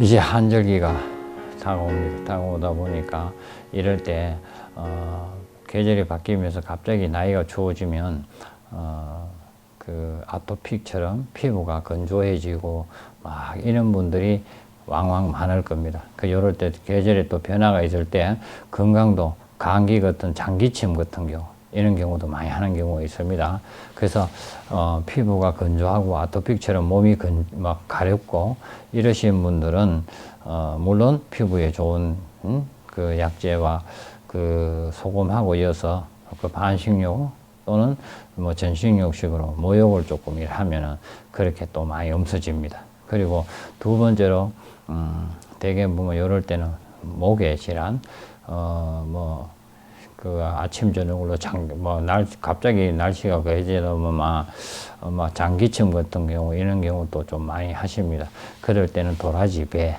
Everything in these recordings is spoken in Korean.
이제 한절기가 다가옵니다. 다가오다 보니까 이럴 때 어, 계절이 바뀌면서 갑자기 나이가 추워지면 어, 그 아토픽처럼 피부가 건조해지고 막 이런 분들이 왕왕 많을 겁니다. 그 요럴 때 계절에 또 변화가 있을 때 건강도 감기 같은 장기침 같은 경우 이런 경우도 많이 하는 경우가 있습니다. 그래서 어, 피부가 건조하고 아토픽처럼 몸이 건, 막 가렵고 이러신 분들은 어, 물론 피부에 좋은 음, 그 약재와 그 소금하고 이어서 그 반식욕 또는 뭐 전식욕식으로 모욕을 조금 일하면은 그렇게 또 많이 없어집니다. 그리고 두 번째로 음, 대개 보면 이럴 때는 목의 질환 어뭐 그 아침 저녁으로 장뭐날 갑자기 날씨가 그 해지면 막, 어, 막 장기침 같은 경우 이런 경우도 좀 많이 하십니다. 그럴 때는 도라지 배,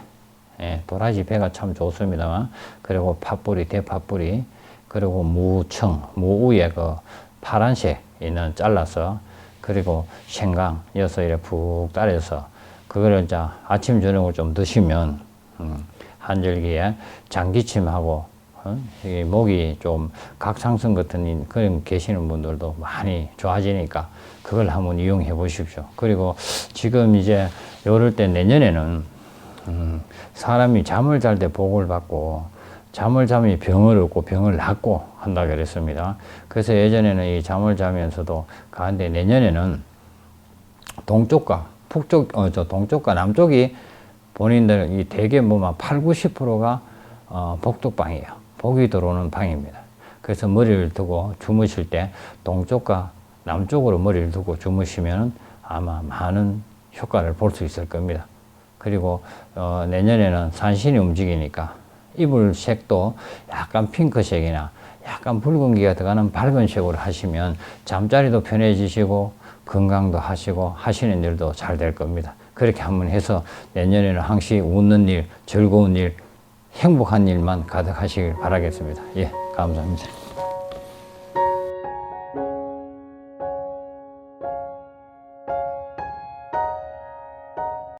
예, 도라지 배가 참 좋습니다만 그리고 팥뿌리 대팥뿌리 그리고 무청 무우에 그 파란색 있는 잘라서 그리고 생강 여서 이렇게 푹 따려서 그거를 이제 아침 저녁을 좀 드시면 음, 한절기에 장기침하고 어? 이 목이 좀 각상성 같은 이- 그런 계시는 분들도 많이 좋아지니까 그걸 한번 이용해 보십시오. 그리고 지금 이제 요럴 때 내년에는 음, 사람이 잠을 잘 때 복을 받고 잠을 자면 병을 얻고 병을 낫고 한다 그랬습니다. 그래서 예전에는 이 잠을 자면서도 가는데 내년에는 동쪽과 북쪽, 어, 저 동쪽과 남쪽이 본인들 이 대개 뭐만 8, 90%가 어, 복덕방이에요. 복이 들어오는 방입니다. 그래서 머리를 두고 주무실 때 동쪽과 남쪽으로 머리를 두고 주무시면 아마 많은 효과를 볼 수 있을 겁니다. 그리고 어, 내년에는 산신이 움직이니까 이불 색도 약간 핑크색이나 약간 붉은기가 들어가는 밝은 색으로 하시면 잠자리도 편해지시고 건강도 하시고 하시는 일도 잘 될 겁니다. 그렇게 한번 해서 내년에는 항시 웃는 일, 즐거운 일, 행복한 일만 가득하시길 바라겠습니다. 예, 감사합니다.